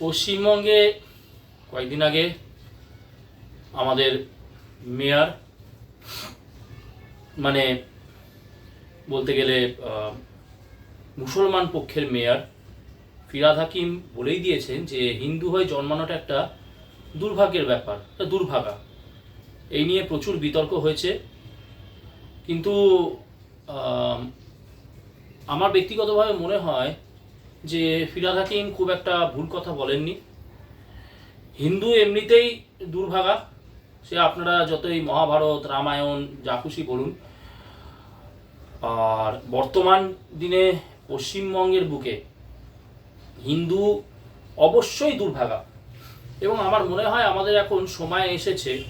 পশ্চিমবঙ্গে কয়েকদিন আগে আমাদের মেয়র মানে বলতে গেলে মুসলমান পক্ষের মেয়র ফিরাদ হাকিম বলেই দিয়েছেন যে হিন্দু হয়ে জন্মানোটা একটা দুর্ভাগ্যের ব্যাপার, একটা দুর্ভাগা। এই নিয়ে প্রচুর বিতর্ক হয়েছে। কিন্তু আমার ব্যক্তিগতভাবে মনে হয় যে ফিরাদ হাকিম খুব একটা ভুল কথা বলেননি। হিন্দু এমনিতেই দুর্ভাগা। সে আপনারা যতই মহাভারত, রামায়ণ, যা খুশি বলুন আর বর্তমান দিনে পশ্চিমবঙ্গের বুকে হিন্দু অবশ্যই দুর্ভাগা। এবং আমার মনে হয় আমাদের এখন সময় এসেছে।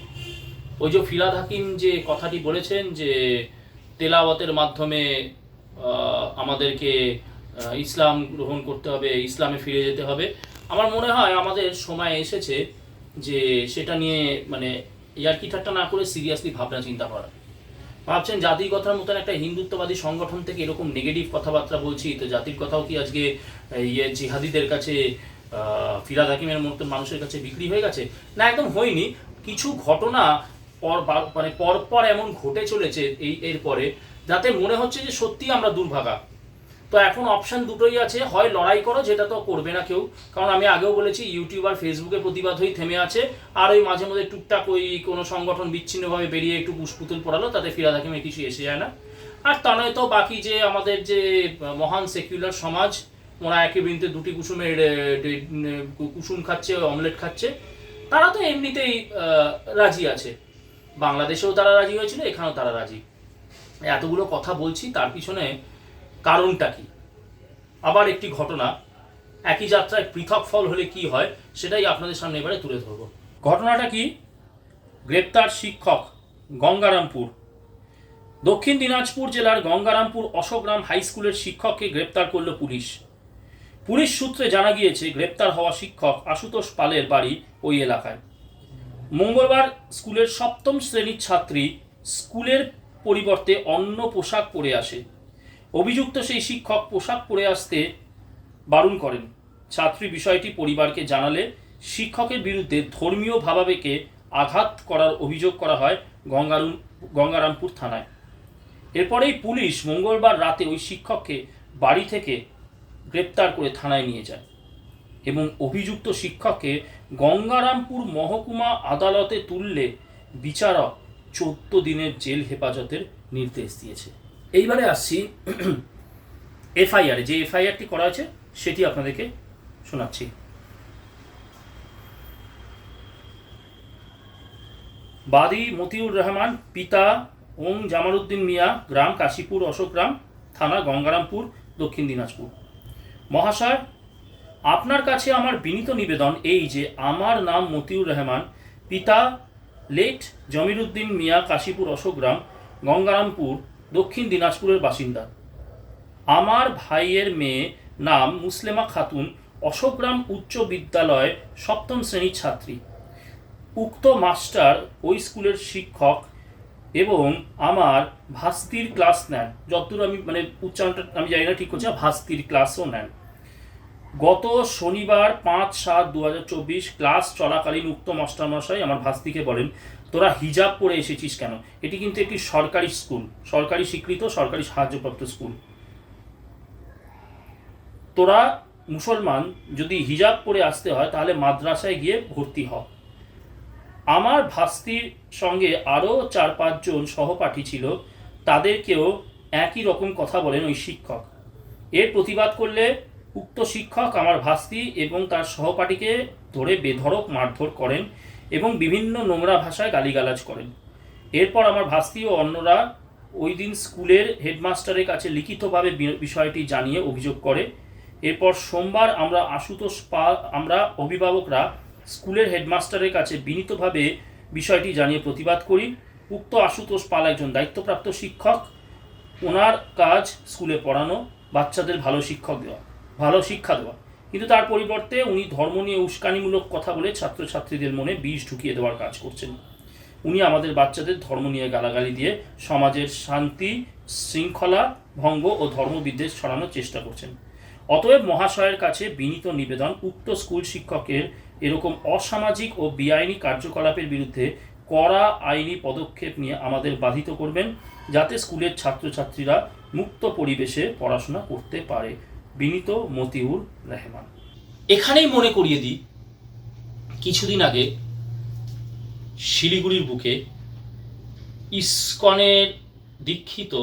ওই যে ফিরাদ হাকিম যে কথাটি বলেছেন যে তেলাওয়াতের মাধ্যমে আমাদেরকে ইসলাম গ্রহণ করতে হবে, ইসলামে ফিরে যেতে হবে। আমার মনে হয় আমাদের সময় এসেছে যে সেটা নিয়ে মানে ইয়ার্কি ঠাট্টা না করে সিরিয়াসলি ভাবনা চিন্তা করা। ভাবছেন জাতির কথার মতন একটা হিন্দুত্ববাদী সংগঠন থেকে এরকম নেগেটিভ কথাবার্তা বলছি, তো জাতির কথাও কি আজকে ইয়ে জিহাদিদের কাছে ফিরাদ হাকিমের মতন মানুষের কাছে বিক্রি হয়ে গেছে? না, একদম হয়নি। কিছু ঘটনা পর মানে পরপর এমন ঘটে চলেছে এই, এরপরে, যাতে মনে হচ্ছে যে সত্যি আমরা দুর্ভাগা। তো এখন অপশন দুটোই আছে। হয় লড়াই করো, যেটা তো করবে না কেউ। কারণ আমি আগেও বলেছি ইউটিউব আর ফেসবুকে প্রতিবাদ হয়ে থেমে আছে। আর ওই মাঝে মধ্যে টুকটাক ওই কোনো সংগঠন বিচ্ছিন্নভাবে বেরিয়ে একটু পুষ্পুতুল পড়ালো, তাতে ফিরাদ হাকিমের কিছু এসে যায় না। আর তা নয় তো বাকি যে আমাদের যে মহান সেকুলার সমাজ, ওরা একই বৃন্তে দুটি কুসুমের কুসুম খাচ্ছে অমলেট খাচ্ছে। তারা তো এমনিতেই রাজি আছে। বাংলাদেশেও তারা রাজি হয়েছিল, এখানেও তারা রাজি। এতগুলো কথা বলছি, তার পিছনে কারণটা কি? আবার একটি ঘটনা, একই যাত্রায় পৃথক ফল হলে কি হয়, সেটাই আপনাদের সামনে এবারে তুলে ধরব। ঘটনাটা কি? গ্রেপ্তার শিক্ষক গঙ্গারামপুর। দক্ষিণ দিনাজপুর জেলার গঙ্গারামপুর অশোকগ্রাম হাই স্কুলের শিক্ষককে গ্রেপ্তার করল পুলিশ। পুলিশ সূত্রে জানা গিয়েছে, গ্রেপ্তার হওয়া শিক্ষক আশুতোষ পালের বাড়ি ওই এলাকায়। মঙ্গলবার স্কুলের সপ্তম শ্রেণির ছাত্রী স্কুলের পরিবর্তে অন্য পোশাক পরে আসে। অভিযুক্ত সেই শিক্ষক পোশাক পরে আসতে বারণ করেন। ছাত্রী বিষয়টি পরিবারকে জানালে শিক্ষকের বিরুদ্ধে ধর্মীয় ভাবাবেগে আঘাত করার অভিযোগ করা হয় গঙ্গারুম গঙ্গারামপুর থানায়। এরপরেই পুলিশ মঙ্গলবার রাতে ওই শিক্ষককে বাড়ি থেকে গ্রেপ্তার করে থানায় নিয়ে যায় এবং অভিযুক্ত শিক্ষককে গঙ্গারামপুর মহকুমা আদালতে তুললে বিচারক চোদ্দ দিনের জেল হেফাজতের নির্দেশ দিয়েছে। এইবারে আসছি এফআইআর, যে এফআইআরটি করা আছে, সেটি আপনাদেরকে শোনাচ্ছি। বাদী মতিউর রহমান, পিতা ওং জামালউদ্দিন মিয়া, গ্রাম কাশীপুর অশোকগ্রাম থানা গঙ্গারামপুর, দক্ষিণ দিনাজপুর। মহাশয়, আপনার কাছে আমার বিনীত নিবেদন এই যে, আমার নাম মতিউর রহমান, পিতা লেট জমিরুদ্দিন মিয়া, কাশীপুর অশোকগ্রাম গঙ্গারামপুর দক্ষিণ দিনাজপুরের বাসিন্দা। আমার ভাইয়ের মেয়ে নাম মুসলেমা খাতুন অশোকগ্রাম উচ্চ বিদ্যালয় সপ্তম শ্রেণির ছাত্রী। উক্ত মাস্টার ওই স্কুলের শিক্ষক এবং আমার ভাস্তির ক্লাস নেন, যতদূর আমি মানে উচ্চারণটা আমি জানি না ঠিক করছি ভাস্তির ক্লাসও নেন। গত শনিবার পাঁচ সাত দু ক্লাস চলাকালীন উক্ত মাস্টারমশাই আমার ভাস্তিকে বলেন তোরা হিজাব পরে এসেছিস কেন? এটি কিন্তু একটি সরকারি স্কুল। সরকারি স্বীকৃত, সরকারি সাহায্যপ্রাপ্ত স্কুল। তোরা মুসলমান, যদি হিজাব পরে আসতে হয়, তাহলে মাদ্রাসায় গিয়ে ভর্তি হ। আমার ভাস্তির সঙ্গে আরও চার পাঁচজন সহপাঠী ছিল। তাদেরকেও একই রকম কথা বলেন ওই শিক্ষক। এর প্রতিবাদ করলে উক্ত শিক্ষক আমার ভাস্তি এবং তার সহপাঠীকে ধরে বেধড়ক মারধর করেন। এবং বিভিন্ন নোংরা ভাষায় গালিগালাজ করেন। এরপর আমার ভাস্তি ও অন্যরা ওই দিন স্কুলের হেডমাস্টারের কাছে লিখিতভাবে বিষয়টি জানিয়ে অভিযোগ করে। এরপর সোমবার আমরা আশুতোষ পাল আমরা অভিভাবকরা স্কুলের হেডমাস্টারের কাছে বিনীতভাবে বিষয়টি জানিয়ে প্রতিবাদ করি। উক্ত আশুতোষ পাল একজন দায়িত্বপ্রাপ্ত শিক্ষক। ওনার কাজ স্কুলে পড়ানো, বাচ্চাদের ভালো শিক্ষক দেওয়া, ভালো শিক্ষা দেওয়া। কিন্তু তার পরিবর্তে উনি ধর্ম নিয়ে উস্কানিমূলক কথা বলে ছাত্রছাত্রীদের মনে বিষ ঢুকিয়ে দেওয়ার কাজ করছেন। উনি আমাদের বাচ্চাদের ধর্ম নিয়ে গালাগালি দিয়ে সমাজের শান্তি, শৃঙ্খলা, ভঙ্গ ও ধর্মবিদ্বেষ ছড়ানোর চেষ্টা করছেন। অতএব মহাশয়ের কাছে বিনীত নিবেদন, উক্ত স্কুল শিক্ষকের এরকম অসামাজিক ও বেআইনি কার্যকলাপের বিরুদ্ধে কড়া আইনি পদক্ষেপ নিয়ে আমাদের বাধিত করবেন, যাতে স্কুলের ছাত্রছাত্রীরা মুক্ত পরিবেশে পড়াশোনা করতে পারে। বিনীত মতিউর রহমান। এখানেই মনে করিয়ে দিই, কিছুদিন আগে শিলিগুড়ির বুকে ইস্কনের দীক্ষিত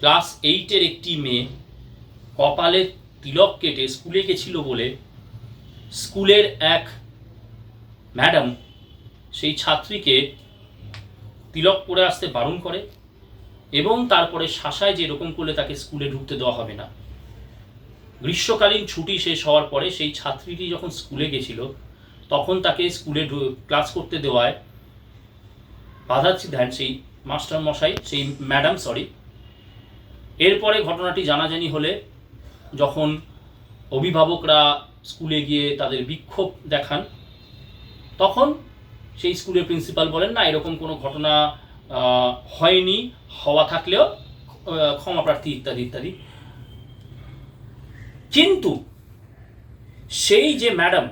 ক্লাস এইটের একটি মেয়ে কপালে তিলক কেটে স্কুলে গেছিল বলে স্কুলের এক ম্যাডাম সেই ছাত্রীকে তিলক পরে আসতে বারণ করে এবং তারপরে শাসায় যে এরকম করলে তাকে স্কুলে ঢুকতে দেওয়া হবে না। গ্রীষ্মকালীন ছুটি শেষ হওয়ার পরে সেই ছাত্রীটি যখন স্কুলে গেছিল, তখন তাকে স্কুলে ক্লাস করতে দেওয়ায় বাধা দেন সেই মাস্টার মশাই সেই ম্যাডাম, সরি। এরপরে ঘটনাটি জানাজানি হলে যখন অভিভাবকরা স্কুলে গিয়ে তাদের বিক্ষোভ দেখান, তখন সেই স্কুলের প্রিন্সিপাল বলেন, না, এরকম কোনো ঘটনা হয়নি, হওয়া থাকলেও ক্ষমা প্রার্থী ইত্যাদি ইত্যাদি। কিন্তু সেই যে ম্যাডাম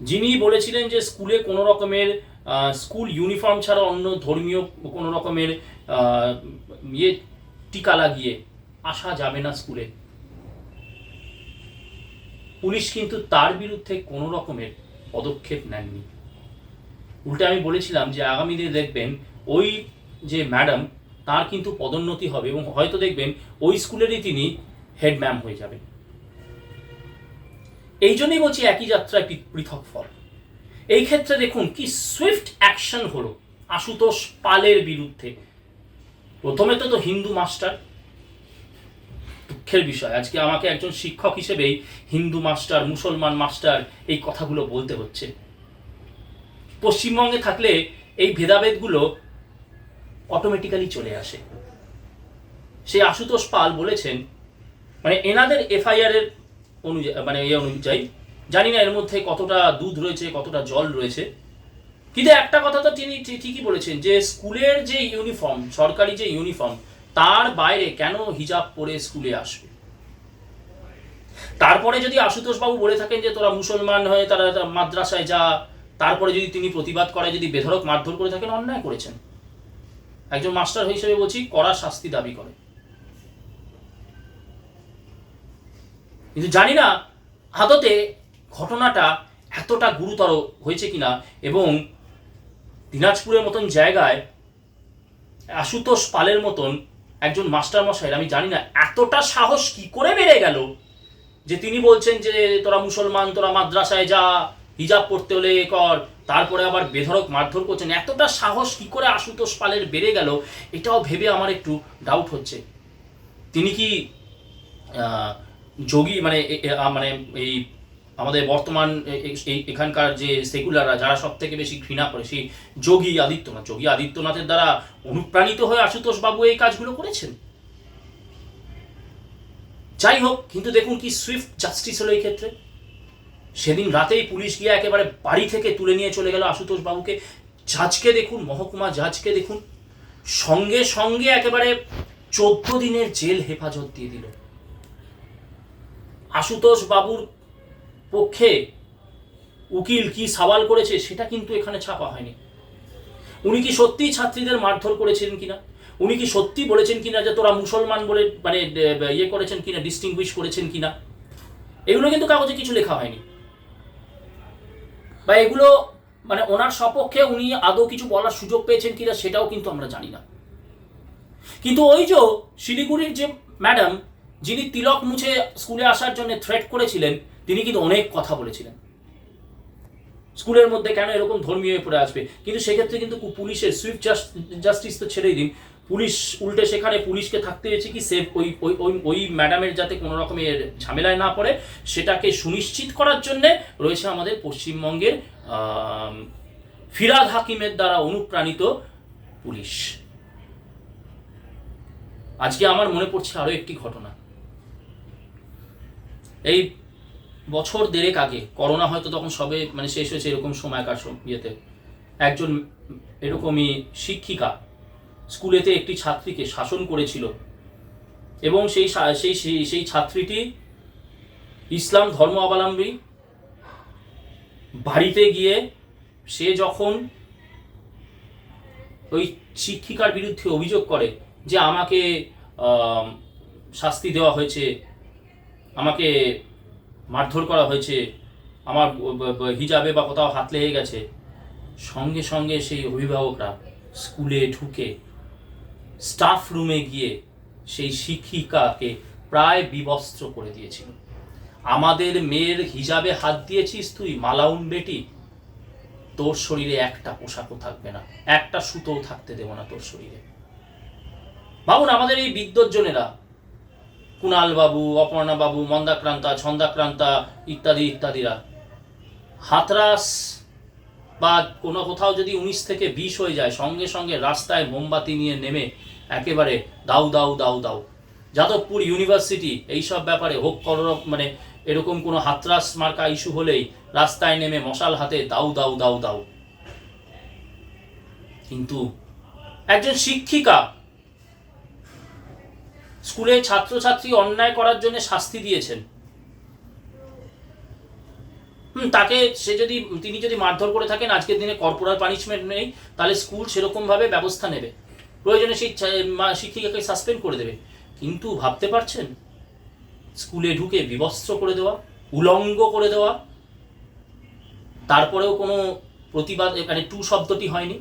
যিনি বলেছিলেন যে স্কুলে কোনো রকমের স্কুল ইউনিফর্ম ছাড়া অন্য ধর্মীয় কোনো রকমের ইয়ে টিকা লাগিয়ে আসা যাবে না স্কুলে পুলিশ কিন্তু তার বিরুদ্ধে কোনো রকমের পদক্ষেপ নেননি। উল্টে আমি বলেছিলাম যে আগামী দিনে দেখবেন ওই যে ম্যাডাম তার কিন্তু পদোন্নতি হবে এবং হয়তো দেখবেন ওই স্কুলেরই তিনি হেড ম্যাম হয়ে যাবে। এই জন্যই বলছি একই যাত্রায় পৃথক ফল। এই ক্ষেত্রে দেখুন কি সুইফট অ্যাকশন হলো আশুতোষ পালের বিরুদ্ধে। প্রথমে তো তো হিন্দু মাস্টার। দুঃখের বিষয়, আজকে আমাকে একজন শিক্ষক হিসেবেই হিন্দু মাস্টার, মুসলমান মাস্টার এই কথাগুলো বলতে হচ্ছে। পশ্চিমবঙ্গে থাকলে এই ভেদাভেদগুলো অটোমেটিক্যালি চলে আসে। সেই আশুতোষ পাল বলেছেন মানে এনাদের এফআইআর এর অনুযায়ী মানে এই অনুযায়ী, জানি না এর মধ্যে কতটা দুধ রয়েছে, কতটা জল রয়েছে। কিন্তু একটা কথা তো তিনি ঠিকই বলেছেন যে স্কুলের যে ইউনিফর্ম, সরকারি যে ইউনিফর্ম, তার বাইরে কেন হিজাব পরে স্কুলে আসবে? তারপরে যদি আশুতোষ বাবু বলে থাকেন যে তোরা মুসলমান হয়ে তারা মাদ্রাসায় যা, তারপরে যদি তিনি প্রতিবাদ করে যদি বেধড়ক মারধর করে থাকেন, অন্যায় করেছেন। একজন মাস্টার হিসেবে বলছি, কড়া শাস্তি দাবি করে। কিন্তু জানি না আদতে ঘটনাটা এতটা গুরুতর হয়েছে কিনা এবং দিনাজপুরের মতন জায়গায় আশুতোষ পালের মতন একজন মাস্টার মশাইয়ের আমি জানি না এতটা সাহস কি করে বেড়ে গেল যে তিনি বলছেন যে তোরা মুসলমান, তোরা মাদ্রাসায় যা, হিজাব পড়তে হলে এ কর, তারপরে আবার বেধড়ক মারধর করছেন। এতটা সাহস কি করে আশুতোষ পালের বেড়ে গেল, এটাও ভেবে আমার একটু ডাউট হচ্ছে। তিনি কি যোগী মানে মানে এই আমাদের বর্তমান এখানকার যে সেকুলাররা, যারা সব থেকে বেশি ঘৃণা করে, সেই যোগী আদিত্যনাথ, যোগী আদিত্যনাথের দ্বারা অনুপ্রাণিত হয়ে আশুতোষ বাবু এই কাজগুলো করেছেন। যাই হোক, কিন্তু দেখুন কি সুইফট জাস্টিস হলো এই ক্ষেত্রে। সেদিন রাতেই পুলিশ গিয়ে একেবারে বাড়ি থেকে তুলে নিয়ে চলে গেল আশুতোষ বাবুকে। জাজকে দেখুন, মহকুমা জাজকে দেখুন, সঙ্গে সঙ্গে একেবারে চোদ্দ দিনের জেল হেফাজত দিয়ে দিল। আশুতোষ বাবুর পক্ষে উকিল কি সওয়াল করেছে সেটা কিন্তু এখানে ছাপা হয়নি। উনি কি সত্যিই ছাত্রীদের মারধর করেছিলেন কিনা? উনি কি সত্যি বলেছেন কিনা যে তোরা মুসলমান বলে মানে ইয়ে করেছেন কিনা ডিস্টিংগুইশ করেছেন কিনা? এগুলো কিন্তু কাগজে কিছু লেখা হয়নি। বা এগুলো মানে ওনার সপক্ষে উনি আদৌ কিছু বলার সুযোগ পেয়েছেন কিনা সেটাও কিন্তু আমরা জানি না। কিন্তু ওই যে শিলিগুড়ির যে ম্যাডাম যিনি তিলক মুছে স্কুলে আসার জন্য থ্রেট করেছিলেন, তিনি কিন্তু অনেক কথা বলেছিলেন। স্কুলের মধ্যে কেন এরকম ধর্মীয় হয়ে পড়ে আসবে? কিন্তু সেক্ষেত্রে কিন্তু পুলিশের সুইফট জাস্টিস তো ছেড়েই দিন। পুলিশ উল্টে সেখানে পুলিশকে থাকতে হয়েছে কি সেফ ওই ওই ওই ম্যাডামের যাতে কোনো রকমের ঝামেলায় না পড়ে, সেটাকে সুনিশ্চিত করার জন্য রয়েছে আমাদের পশ্চিমবঙ্গের ফিরাদ হাকিমের দ্বারা অনুপ্রাণিত পুলিশ। আজকে আমার মনে পড়ছে আরও একটি ঘটনা। এই বছর দেড়েক আগে, করোনা হয়তো তখন সবে মানে শেষ হয়েছে এরকম সময়কার সম- ইয়েতে। একজন এরকমই শিক্ষিকা স্কুলেতে একটি ছাত্রীকে শাসন করেছিল এবং সেই সেই- সেই ছাত্রীটি ইসলাম ধর্ম অবলম্বী। বাড়িতে গিয়ে সে যখন ওই শিক্ষিকার বিরুদ্ধে অভিযোগ করে যে আমাকে শাস্তি দেওয়া হয়েছে আমাকে মারধর করা হয়েছে, আমার হিজাবে বা কোথাও হাত লেগে গেছে। সঙ্গে সঙ্গে সেই অভিভাবকরা স্কুলে ঢুকে স্টাফ রুমে গিয়ে সেই শিক্ষিকাকে প্রায় বিবস্ত্র করে দিয়েছিল। আমাদের মেয়ের হিজাবে হাত দিয়েছিস তুই, মালাউন বেটি? তোর শরীরে একটা পোশাকও থাকবে না, একটা সুতোও থাকতে দেবো না তোর শরীরে। ভাবুন, আমাদের এই বিদ্যজ্জনেরা কুণাল বাবু, অপর্ণা বাবু, মন্দাক্রান্তা, ছন্দাক্রান্তা ইত্যাদি ইত্যাদিরা। হাতরাস বা কোনো কোথাও যদি উনিশ থেকে বিশ হয়ে যায়, সঙ্গে সঙ্গে রাস্তায় মোমবাতি নিয়ে নেমে একেবারে দাউ দাউ দাউ দাউ। যাদবপুর ইউনিভার্সিটি এইসব ব্যাপারে হোক করো মানে এরকম কোনো হাতরাস মার্কা ইস্যু হলেই রাস্তায় নেমে মশাল হাতে দাউ দাউ দাউ দাউ। কিন্তু একজন শিক্ষিকা স্কুলে ছাত্রছাত্রী অন্যায় করার জন্য শাস্তি দিয়েছেন। হুম, তাকে সে যদি, তিনি যদি মারধর করে থাকেন, আজকের দিনে কর্পোরাল পানিশমেন্ট নেই, তাহলে স্কুল সেরকমভাবে ব্যবস্থা নেবে। প্রয়োজনে সেই শিক্ষিকাকে সাসপেন্ড করে দেবে। কিন্তু ভাবতে পারছেন? স্কুলে ঢুকে বিবস্ত্র করে দেওয়া, উলঙ্গ করে দেওয়া, তারপরেও কোনো প্রতিবাদ এখানে টু শব্দটি হয়নি।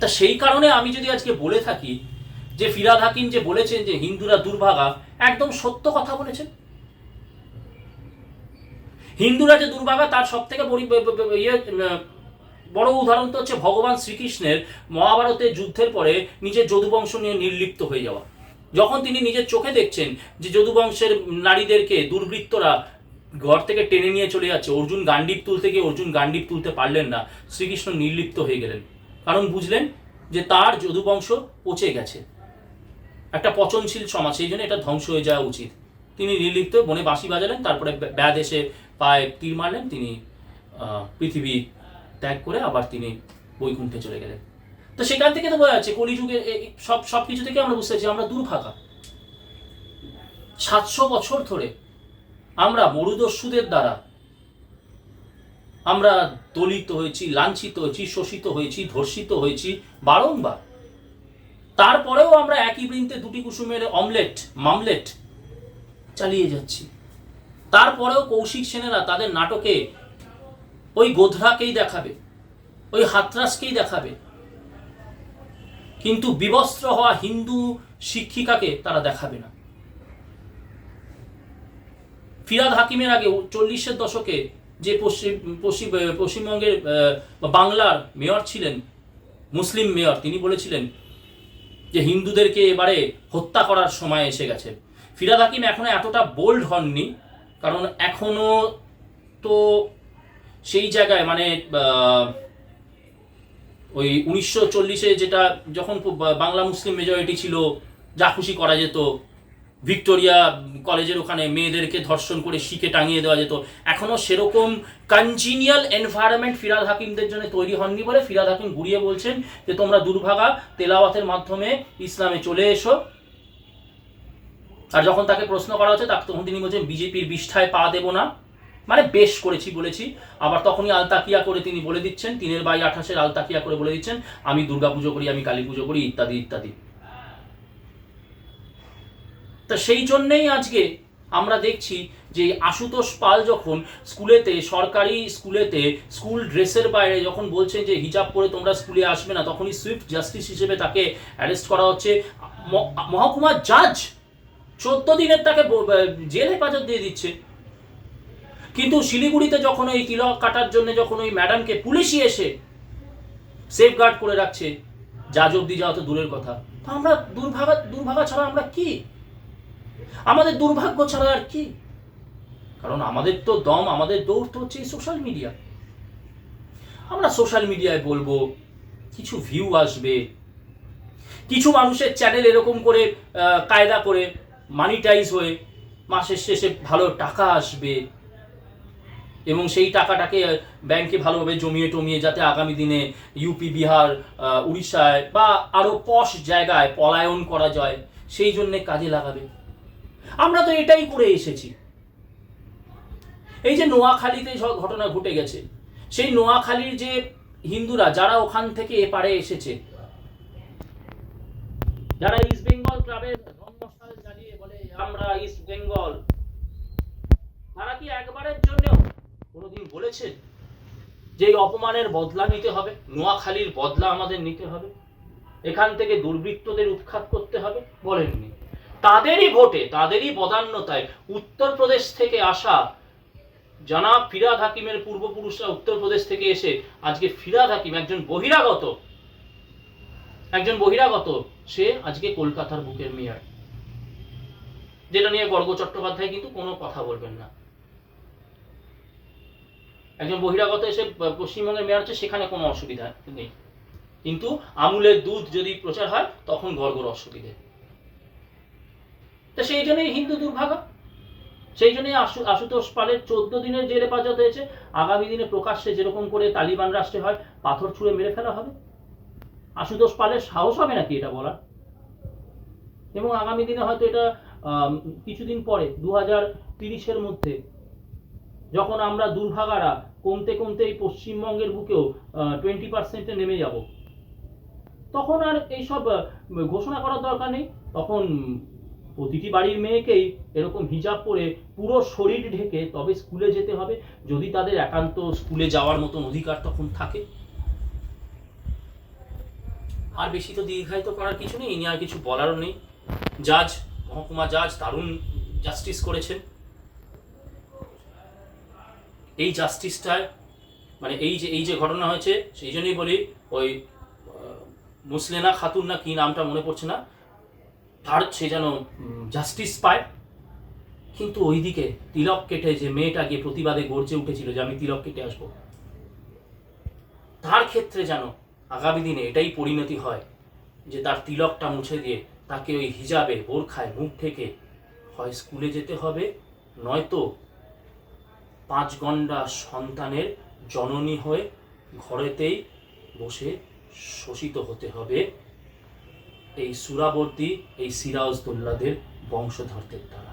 তা সেই কারণে আমি যদি আজকে বলে থাকি যে ফিরাদ হাকিম যে বলেছেন যে হিন্দুরা দুর্ভাগা, একদম সত্য কথা বলেছেন। হিন্দুরা যে দুর্ভাগা, তার সব থেকে ইয়ে বড় উদাহরণ তো হচ্ছে ভগবান শ্রীকৃষ্ণের মহাভারতের যুদ্ধের পরে নিজের যদুবংশ নিয়ে নির্লিপ্ত হয়ে যাওয়া। যখন তিনি নিজের চোখে দেখছেন যে যদুবংশের নারীদেরকে দুর্বৃত্তরা ঘর থেকে টেনে নিয়ে চলে যাচ্ছে, অর্জুন গান্ডীপ তুলতে গিয়ে অর্জুন গান্ডীপ তুলতে পারলেন না, শ্রীকৃষ্ণ নির্লিপ্ত হয়ে গেলেন। কারণ বুঝলেন যে তার যদুবংশ পচে গেছে। একটা পচনশীল সমাজ, সেই জন্য এটা ধ্বংস হয়ে যাওয়া উচিত। তিনি নির্লিপ্ত, বনে বাঁশি বাজালেন, তারপরে ব্য- ব্যাদ এসে পায়ে তীর মারলেন, তিনি পৃথিবী ত্যাগ করে আবার তিনি বৈকুণ্ঠে চলে গেলেন। তো সেখান থেকে তো বোঝা যাচ্ছে কলিযুগে সব সব কিছু থেকে আমরা বুঝতে পারছি আমরা দুর্ভাগা সাতশো বছর ধরে আমরা মরুদস্যুদের দ্বারা আমরা দলিত হয়েছি, লাঞ্ছিত হয়েছি, শোষিত হয়েছি, ধর্ষিত হয়েছি বারংবার। তারপরেও আমরা একই বৃন্তে দুটি কুসুমের অমলেট, মামলেট চালিয়ে যাচ্ছি। তারপরেও কৌশিক সেনেরা তাদের নাটকে ওই গোধরাকেই দেখাবে, ওই হাতরাসকেই দেখাবে। কিন্তু বিবস্ত্র হওয়া হিন্দু শিক্ষিকাকে তারা দেখাবে না। ফিরাদ হাকিমের আগে চল্লিশের দশকে যে পশ্চিম পশ্চিম পশ্চিমবঙ্গের বাংলার মেয়র ছিলেন, মুসলিম মেয়র, তিনি বলেছিলেন যে হিন্দুদেরকে এবারে হত্যা করার সময় এসে গেছে। ফিরাদ হাকিম এখনও এতটা বোল্ড হননি, কারণ এখনও তো সেই জায়গায় মানে ওই উনিশশো চল্লিশে যেটা যখন বাংলা মুসলিম মেজরিটি ছিল, যা খুশি করা যেত ভিক্টোরিয়া কলেজের ওখানে মেয়েদেরকে ধর্ষণ করে শিখে টাঙিয়ে দেওয়া যেত। এখনও সেরকম কনজিনিয়াল এনভায়রনমেন্ট ফিরাদ হাকিমদের জন্য তৈরি হননি বলে ফিরাদ হাকিম ঘুরিয়ে বলছেন যে, তোমরা দুর্ভাগা, তেলাওয়াতের মাধ্যমে ইসলামে চলে এসো। আর যখন তাকে প্রশ্ন করা হচ্ছে তখন তিনি বলছেন, বিজেপির বিষ্ঠায় পা দেব না। মানে বেশ করেছি, বলেছি। আবার তখনই আলতাকিয়া করে তিনি বলে দিচ্ছেন, তিনের বাই আঠাশের আলতাকিয়া করে বলে দিচ্ছেন, আমি দুর্গা পুজো করি, আমি কালী পুজো করি, ইত্যাদি ইত্যাদি। তা সেই জন্যেই আজকে আমরা দেখছি যে আশুতোষ পাল যখন স্কুলেতে, সরকারি স্কুলেতে স্কুল ড্রেসের বাইরে যখন বলছেন যে হিজাব পরে তোমরা স্কুলে আসবে না, তখনই সুইফট জাস্টিস হিসেবে তাকে অ্যারেস্ট করা হচ্ছে। মহকুমার জাজ চোদ্দ দিনের তাকে জেল হেফাজত দিয়ে দিচ্ছে। কিন্তু শিলিগুড়িতে যখন ওই তিলক কাটার জন্য যখন ওই ম্যাডামকে পুলিশই এসে সেফ গার্ড করে রাখছে, জাজ অব্দি যাওয়া তো দূরের কথা। তো আমরা দুর্ভাগা দুর্ভাগা ছাড়া আমরা কি? আমাদের দুর্ভাগ্য ছাড়া আর কি? কারণ আমাদের তো দম, আমাদের দৌড় তো হচ্ছে সোশ্যাল মিডিয়া আমরা সোশ্যাল মিডিয়ায় বলব, কিছু ভিউ আসবে। কিছু মানুষের চ্যানেল এরকম করে কায়দা করে মানিটাইজ হয়ে মাসের শেষে ভালো টাকা আসবে। এবং সেই টাকাটাকে ব্যাংকে ভালোভাবে জমিয়ে টমিয়ে যাতে আগামী দিনে ইউপি বিহার উড়িষ্যায় বা আরও পশ জায়গায় পলায়ন করা যায়, সেই জন্য কাজে লাগাবে। আমরা তো এটাই করে এসেছি। এই যে নোয়াখালীতে সব ঘটনা ঘটে গেছে, সেই নোয়াখালীর যে হিন্দুরা, যারা ওখান থেকে এপারে এসেছে, যারা ইস্ট বেঙ্গল ক্লাবের ধর্মস্থল জ্বালিয়ে বলে, আমরা ইস্ট বেঙ্গল তারা কি একবারের জন্য কোনোদিন বলেছেন যে অপমানের বদলা নিতে হবে? নোয়াখালীর বদলা আমাদের নিতে হবে। এখান থেকে দুর্বৃত্তদের উৎখাত করতে হবে? বলেননি। তাদেরই ভোটে, তাদেরই বদান্যতায় উত্তরপ্রদেশ থেকে আসা জনাব ফিরাদ হাকিমের পূর্বপুরুষরা উত্তরপ্রদেশ থেকে এসে আজকে ফিরাদ হাকিম একজন বহিরাগত একজন বহিরাগত, সে আজকে কলকাতার বুকের মেয়র। যেটা নিয়ে গর্গ চট্টোপাধ্যায় কিন্তু কোনো কথা বলবেন না। একজন বহিরাগত এসে পশ্চিমবঙ্গের মেয়র হচ্ছে, সেখানে কোনো অসুবিধা নেই। কিন্তু আমুলের দুধ যদি প্রচার হয়, তখন গর্গর অসুবিধে। তা সেই জন্যই হিন্দু দুর্ভাগা। সেই জন্যই আশু আশুতোষ পালের চোদ্দ দিনের জেলে পাজাত হয়েছে। আগামী দিনে প্রকাশ্যে যেরকম করে তালিবান রাষ্ট্রে হয়, পাথর ছুঁড়ে মেরে ফেলা হবে। আশুতোষ পালের সাহস হবে নাকি এটা বলার? এবং আগামী দিনে হয়তো এটা কিছুদিন পরে দু হাজার তিরিশের মধ্যে, যখন আমরা দুর্ভাগারা কমতে কমতে এই পশ্চিমবঙ্গের বুকেও টোয়েন্টি পার্সেন্টে নেমে যাব, তখন আর এইসব ঘোষণা করার দরকার নেই। তখন প্রতিটি বাড়ির মেয়েকেই এরকম হিজাব পরে পুরো শরীর ঢেকে তবে স্কুলে যেতে হবে। যদি তাদের একান্ত স্কুলে যাওয়ার মতন অধিকার তখন থাকে। আর বেশি তো দীর্ঘায়িত করার কিছু নেই, ইনি আর কিছু বলারও নেই। জাজ, মহকুমা জাজ, দারুণ জাস্টিস করেছেন। এই জাস্টিসটায় মানে এই যে এই যে ঘটনা হয়েছে, সেই জন্যই বলি ওই মুসলেনা খাতুন না কি নামটা মনে পড়ছে না। তার সে যেন জাস্টিস পায়। কিন্তু ওইদিকে তিলক কেটে যে মেয়েটা গিয়ে প্রতিবাদে গর্জে উঠেছিল যে আমি তিলক কেটে আসব। তার ক্ষেত্রে যেন আগামী দিনে এটাই পরিণতি হয় যে তার তিলকটা মুছে দিয়ে তাকে ওই হিজাবে, বোরখায় মুখ ঢেকে হয় স্কুলে যেতে হবে, নয়তো পাঁচ গন্ডা সন্তানের জননী হয়ে ঘরেতেই বসে শোষিত হতে হবে। এই সুরাবর্তী এই সিরাজদৌল্লাদের বংশধরদের দ্বারা।